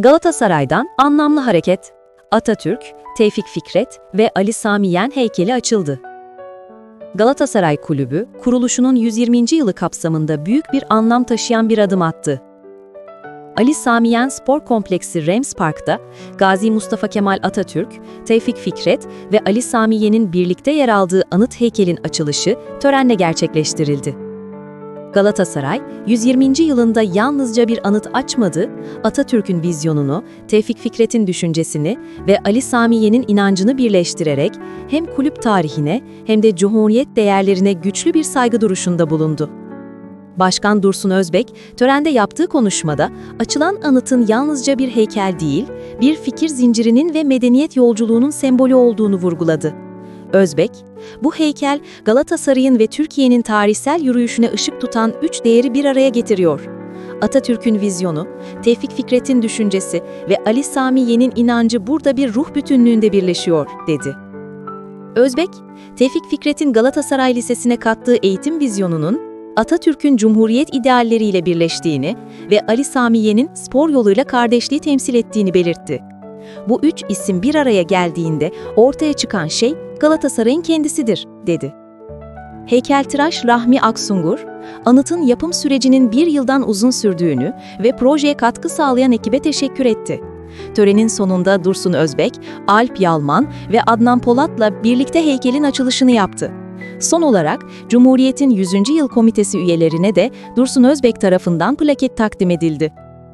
Galatasaray'dan anlamlı hareket. Atatürk, Tevfik Fikret ve Ali Sami Yen heykeli açıldı. Galatasaray Kulübü, kuruluşunun 120. yılı kapsamında büyük bir anlam taşıyan bir adım attı. Ali Sami Yen Spor Kompleksi Rems Park'ta Gazi Mustafa Kemal Atatürk, Tevfik Fikret ve Ali Sami Yen'in birlikte yer aldığı anıt heykelin açılışı törenle gerçekleştirildi. Galatasaray, 120. yılında yalnızca bir anıt açmadı, Atatürk'ün vizyonunu, Tevfik Fikret'in düşüncesini ve Ali Sami Yen'in inancını birleştirerek hem kulüp tarihine hem de cumhuriyet değerlerine güçlü bir saygı duruşunda bulundu. Başkan Dursun Özbek, törende yaptığı konuşmada açılan anıtın yalnızca bir heykel değil, bir fikir zincirinin ve medeniyet yolculuğunun sembolü olduğunu vurguladı. Özbek, bu heykel Galatasaray'ın ve Türkiye'nin tarihsel yürüyüşüne ışık tutan üç değeri bir araya getiriyor. Atatürk'ün vizyonu, Tevfik Fikret'in düşüncesi ve Ali Sami Yen'in inancı burada bir ruh bütünlüğünde birleşiyor, dedi. Özbek, Tevfik Fikret'in Galatasaray Lisesi'ne kattığı eğitim vizyonunun, Atatürk'ün Cumhuriyet idealleriyle birleştiğini ve Ali Sami Yen'in spor yoluyla kardeşliği temsil ettiğini belirtti. Bu üç isim bir araya geldiğinde ortaya çıkan şey Galatasaray'ın kendisidir, dedi. Heykeltıraş Rahmi Aksungur, anıtın yapım sürecinin bir yıldan uzun sürdüğünü ve projeye katkı sağlayan ekibe teşekkür etti. Törenin sonunda Dursun Özbek, Alp Yalman ve Adnan Polat'la birlikte heykelin açılışını yaptı. Son olarak Cumhuriyet'in 100. Yıl Komitesi üyelerine de Dursun Özbek tarafından plaket takdim edildi.